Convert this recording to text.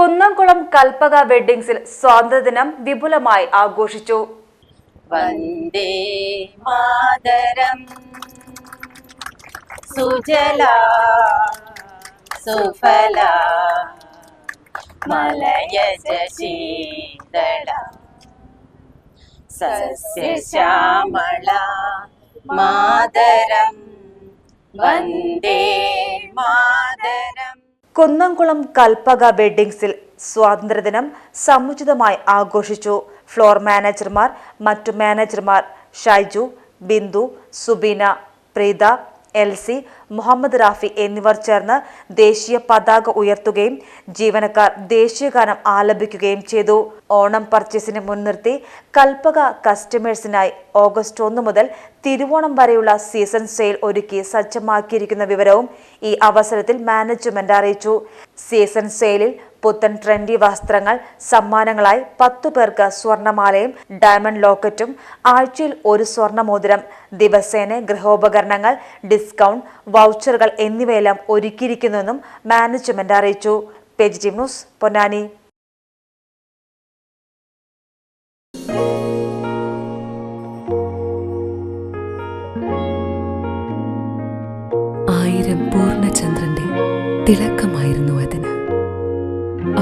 കുന്നംകുളം കൽപ്പക വെഡ്ഡിങ്സിൽ സ്വാതന്ത്ര്യദിനം വിപുലമായി ആഘോഷിച്ചു. വന്ദേ മാതരം. സുജല സസ്യശ്യാമള മാതരം. വന്ദേ മാതരം. കുന്നംകുളം കൽപ്പക വെഡ്ഡിങ്സിൽ സ്വാതന്ത്ര്യദിനം സമുചിതമായി ആഘോഷിച്ചു. ഫ്ലോർ മാനേജർമാർ മറ്റു മാനേജർമാർ ഷൈജു ബിന്ദു സുബീന പ്രീത എൽസി മുഹമ്മദ് റാഫി എന്നിവർ ചേർന്ന് ദേശീയ പതാക ഉയർത്തുകയും ജീവനക്കാർ ദേശീയഗാനം ആലപിക്കുകയും ചെയ്തു. ഓണം പർച്ചേസിനെ മുൻനിർത്തി കൽപ്പക കസ്റ്റമേഴ്സിനായി ഓഗസ്റ്റ് ഒന്ന് മുതൽ തിരുവോണം വരെയുള്ള സീസൺ സെയിൽ ഒരുക്കി സജ്ജമാക്കിയിരിക്കുന്ന വിവരവും ഈ അവസരത്തിൽ മാനേജ്മെന്റ് അറിയിച്ചു. സീസൺ സെയിലിൽ പുത്തൻ ട്രെൻഡി വസ്ത്രങ്ങൾ സമ്മാനങ്ങളായി പത്തു പേർക്ക് സ്വർണമാലയും ഡയമണ്ട് ലോക്കറ്റും ആഴ്ചയിൽ ഒരു സ്വർണമോതിരം ദിവസേന ഗൃഹോപകരണങ്ങൾ ഡിസ്കൗണ്ട് വൗച്ചറുകൾ എന്നിവയെല്ലാം ഒരുക്കിയിരിക്കുന്നുവെന്നും മാനേജ്മെന്റ് അറിയിച്ചു. Team news Ponnani. ആയിരം പൂർണചന്ദ്രന്റെ തിളക്കമായിരുന്നു അതിന്